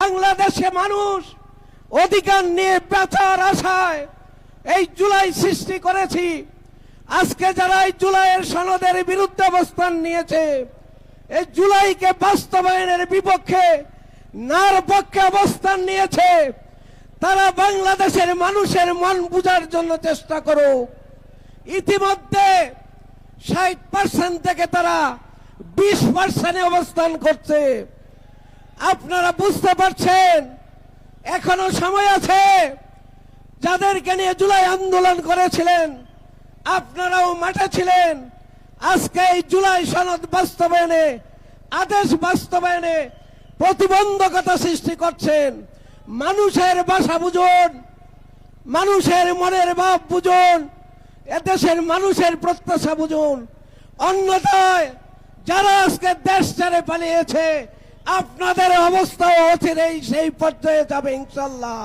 বাংলাদেশে মানুষ অধিকার নিয়ে বেচার আশায় এই জুলাই সৃষ্টি করেছি। আজকে যারা এই জুলাইয়ের সনদের বিরুদ্ধে অবস্থান নিয়েছে, এই জুলাইকে বাস্তবায়নের বিপক্ষে নার পক্ষে অবস্থান নিয়েছে, তারা বাংলাদেশের মানুষের মন বুঝার জন্য চেষ্টা করুক। ইতিমধ্যে ষাট পার্সেন্ট থেকে তারা বিশ পার্সেন্টে অবস্থান করছে। আপনারা বুঝতে পারছেন? এখনও সময় আছে। যাদেরকে নিয়ে জুলাই আন্দোলন করেছিলেন, আপনারাও মাঠে ছিলেন। আজকে এই জুলাই সনদ বাস্তবায়নে, আদেশ বাস্তবায়নে প্রতিবন্ধকতা সৃষ্টি করছেন। মানুষের বাসা বুঝুন মানুষের মনের ভাব বুঝুন এদেশের মানুষের প্রত্যাশা বুঝুন অন্যথায় যারা আজকে দেশ ছেড়ে পালিয়েছে আপনাদের অবস্থাও অচিরেই সেই পর্যায়ে যাবে ইনশাল্লাহ